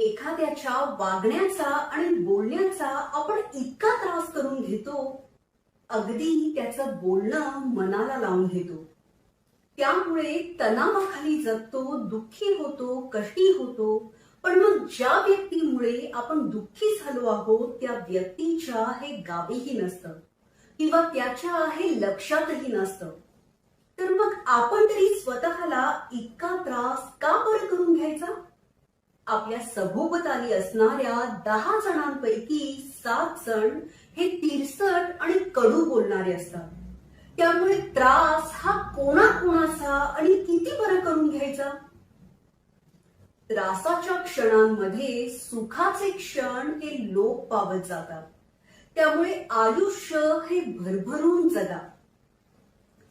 एखाद्याच्या वागण्याचा आणि बोलण्याचा आपण इतका त्रास करून घेतो अगदी त्याचं बोलणं मनाला लावून घेतो. त्यामुळे तणावाखाली जगतो दुःखी होतो कष्टी होतो पण मग ज्या व्यक्तीमुळे आपण दुःखी झालो आहोत त्या व्यक्तीच्या हे गावीही नसतं किंवा त्याच्या हे लक्षातही नसतं. तर मग आपण तरी स्वतःला इतका त्रास का बरं आपल्या सभोवताली असणाऱ्या दहा जणांपैकी सात जण हे तिरसट आणि कडू बोलणारे असतात. त्यामुळे त्रास हा कोणाकोणाचा आणि किती बरं करून घ्यायचा? त्रासाच्या क्षणांमध्ये सुखाचे क्षण हे लोप पावत जातात. त्यामुळे आयुष्य हे भरभरून जगा.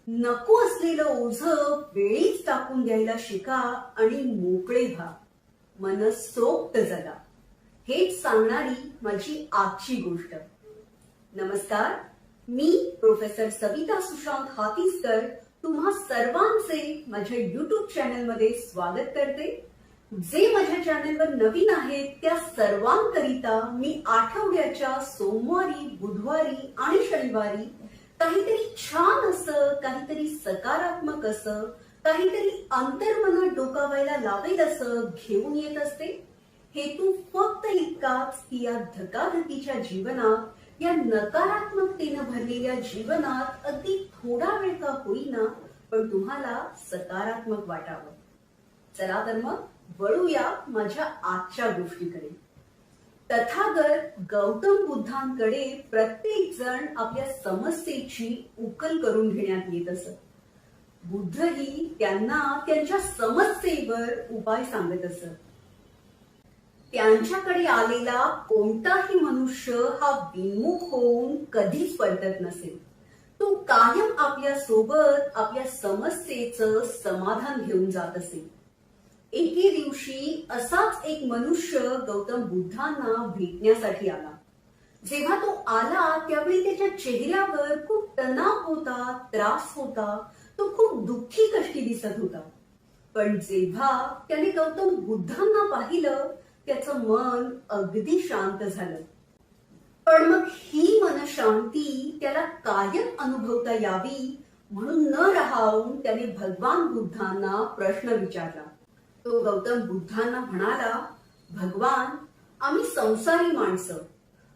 नको असलेलं ओझ वेळीच टाकून द्यायला शिका आणि मोकळे व्हा. मनसोक्त जगा. हेच सांगणारी माझी आजची गोष्ट. नमस्कार मी प्रोफेसर सविता सुशांत हातीसकर तुम्हा सर्वांचे माझ्या युट्यूब चॅनलमध्ये स्वागत करते. जे माझ्या चॅनलवर नवीन आहेत त्या सर्वांकरिता मी आठवड्याच्या सोमवारी बुधवारी आणि शनिवारी काहीतरी छान असं काहीतरी सकारात्मक असं काहीतरी अंतर्मनात डोकावायला लावेल असं घेऊन येत असते. हेतू फक्त इतकाच की या धकाधकीच्या जीवनात या नकारात्मकतेनं भरलेल्या जीवनात अगदी थोडा वेळ का होईना पण तुम्हाला सकारात्मक वाटावं. चला तर मग वळूया माझ्या आजच्या गोष्टीकडे. तथागत गौतम बुद्धांकडे प्रत्येक जण आपल्या समस्येची उकल करून घेण्यात येत असत. बुद्धही त्यांना त्यांच्या समस्येवर उपाय सांगत असत. त्यांच्याकडे आलेला कोणताही मनुष्य हा विमुख होऊन कधीच परतत नसेल तो कायम आपल्यासोबत आपल्या समस्येचं समाधान घेऊन जात असेल एके दिवशी असाच एक मनुष्य गौतम बुद्धांना भेटण्यासाठी आला. जेव्हा तो आला त्यावेळी त्याच्या चेहऱ्यावर खूप तणाव होता त्रास होता तो खूप दुःखी कष्टी दिसत होता. पण जेव्हा त्याने गौतम बुद्धांना पाहिलं त्याचं मन अगदी शांत झालं. पण मग ही मनशांती त्याला कायम अनुभवता यावी म्हणून न राहून त्याने भगवान बुद्धांना प्रश्न विचारला. तो गौतम बुद्धांना म्हणाला भगवान आम्ही संसारी माणसं.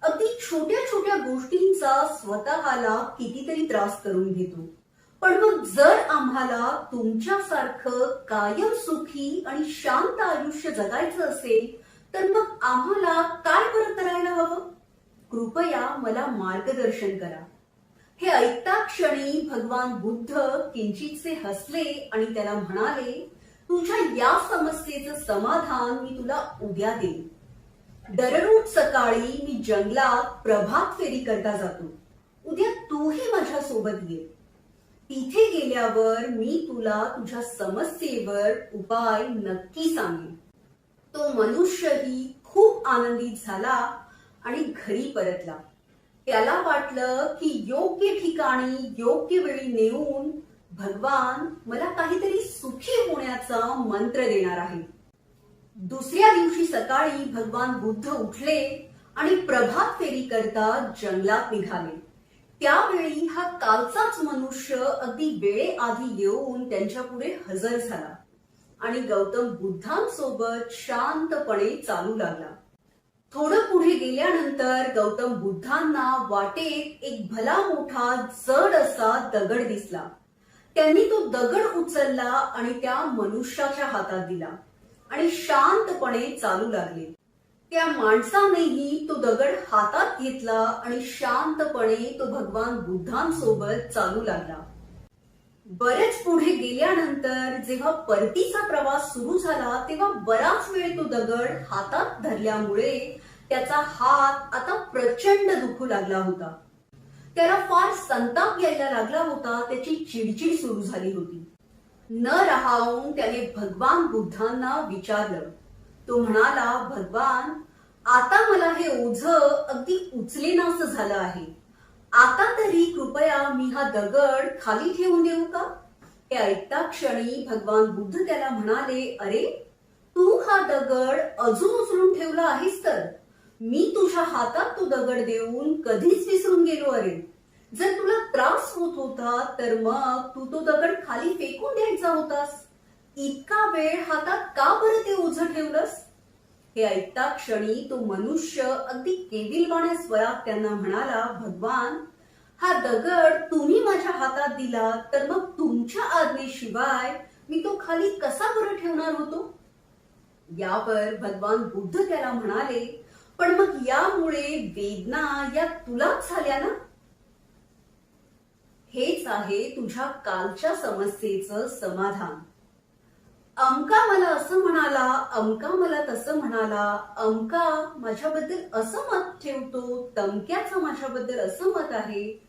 अगदी छोट्या छोट्या गोष्टींचा स्वतःला कितीतरी त्रास करून घेतो. पण मग जर आम्हाला तुमच्यासारखं कायम सुखी आणि शांत आयुष्य जगायचं असेल तर मग आम्हाला काय बरं करायला हवं? कृपया मला मार्गदर्शन करा. हे ऐकता क्षणी भगवान बुद्ध किंचितसे हसले आणि त्याला म्हणाले तुझ्या या समस्येचं समाधान मी तुला उद्या देईन. दररोज सकाळी मी जंगलात प्रभात फेरी करता जातो. उद्या तूही माझ्या सोबत ये. तिथे गेल्यावर मी तुला तुझ्या समस्येवर उपाय नक्की सांगेन. तो मनुष्यही खूप आनंदित झाला आणि घरी परतला. त्याला वाटलं की योग्य ठिकाणी योग्य वेळी नेऊन भगवान मला काहीतरी सुखी होण्याचा मंत्र देणार आहे. दुसऱ्या दिवशी सकाळी भगवान बुद्ध उठले आणि प्रभात फेरी करता जंगलात निघाले. त्यावेळी हा कालचाच मनुष्य अगदी वेळेआधी येऊन त्यांच्या पुढे हजर झाला. आणि गौतम बुद्धांसोबत शांतपणे चालू लागला. थोडं पुढे गेल्यानंतर गौतम बुद्धांना वाटेत एक भला मोठा जड असा दगड दिसला. त्यांनी तो दगड उचलला आणि त्या मनुष्याच्या हातात दिला. आणि शांतपणे चालू लागले. त्या माणसानेही तो दगड हातात घेतला आणि शांतपणे तो भगवान बुद्धांसोबत चालू लागला. बरेच पुढे गेल्यानंतर जेव्हा परतीचा प्रवास सुरू झाला तेव्हा बराच वेळ तो दगड हातात धरल्यामुळे त्याचा हात आता प्रचंड दुखू लागला होता. त्याला फार संताप यायला लागला होता त्याची चिडचिड सुरू झाली होती. न राहून त्याने भगवान बुद्धांना विचारलं तो म्हणाला भगवान आता मला हे ओझ अगदी उचलेनास झालं आहे. आता तरी कृपया मी हा दगड खाली ठेवून देऊ का? हे ऐकता क्षणी भगवान बुद्ध त्याला म्हणाले अरे तू हा दगड अजून उचलून ठेवला आहेस तर? मी तुझ्या हातात तो दगड देऊन कधीच विसरून गेलो अरे. जर तुला त्रास होत होता तर मग तू तो दगड खाली फेकून द्यायचा होतास. इतका वेळ हातात का बरं ते ओझ ठेवलंस? हे ऐकता क्षणी तो मनुष्य अगदी केविलवाण्या स्वरात त्यांना म्हणाला भगवान हा दगड तुम्ही माझ्या हातात दिला तर मग तुमच्या आज्ञेशिवाय मी तो खाली कसा बरं ठेवणार होतो? यावर भगवान बुद्ध त्याला म्हणाले पण मग यामुळे वेदना या तुलाच झाल्या ना? हेच आहे तुझ्या कालच्या समस्येचं समाधान. अमका मला असं म्हणाला अमका मला तसं म्हणाला अमका माझ्याबद्दल असं मत ठेवतो तमक्याचं माझ्याबद्दल असं मत आहे.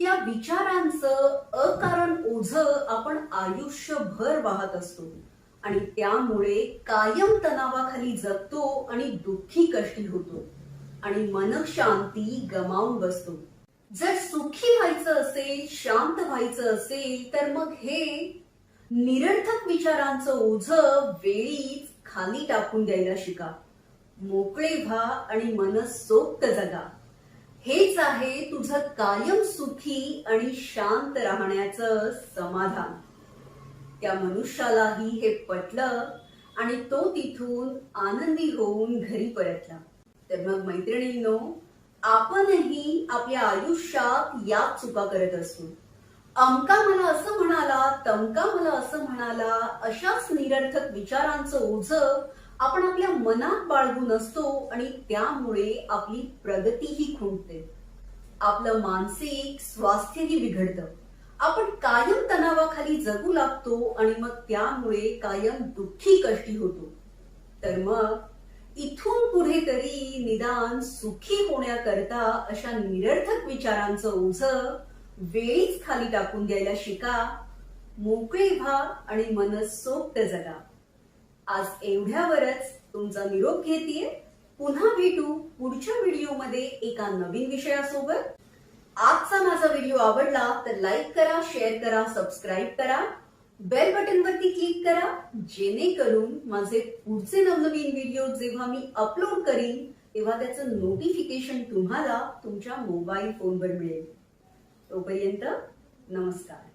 या विचारांचं अकारण ओझ आपण आयुष्यभर वाहत असतो. आणि त्यामुळे कायम तणावाखाली जगतो आणि दुःखी कष्टी होतो. आणि मनशांती गमावून बसतो. जर सुखी व्हायचं असेल शांत व्हायचं असेल तर मग हे निरर्थक विचारांचं ओझ वेळीच खाली टाकून द्यायला शिका. मोकळे व्हा आणि मनसोक्त जगा. हेच आहे तुझं कायम सुखी आणि शांत राहण्याचं समाधान. त्या मनुष्यालाही हे पटलं आणि तो तिथून आनंदी होऊन घरी परतला. तर मग मैत्रिणींनो आपणही आपल्या आयुष्यात या चुका करत असतो अमका मला असं म्हणाला तमका मला असं म्हणाला अशाच निरर्थक विचारांचं ओझ आपण आपल्या मनात बाळगून असतो आणि त्यामुळे आपली प्रगतीही खुंटते. आपलं मानसिक स्वास्थ्यही बिघडतं. आपण कायम तणावाखाली जगू लागतो आणि मग त्यामुळे कायम दुःखी कष्टी होतो. तर मग इथून पुढे तरी निदान सुखी होण्याकरता अशा निरर्थक विचारांचं ओझ वेळीच खाली टाकून द्यायला शिका. मोकळे व्हा आणि मनसोक्त जगा. आज एवढ्यावरच तुमचा निरोप घेतीये. पुन्हा भेटू पुढच्या व्हिडिओमध्ये एका नवीन विषयासोबत. आजचा माझा व्हिडिओ आवडला तर लाईक करा शेअर करा सबस्क्राईब करा. बेल बटन वरती क्लिक करा जेणेकरून माझे पुढचे नवनवीन व्हिडिओ जेव्हा मी अपलोड करीन तेव्हा त्याचं नोटिफिकेशन तुम्हाला तुमच्या मोबाईल फोनवर मिळेल. तोपर्यंत नमस्कार.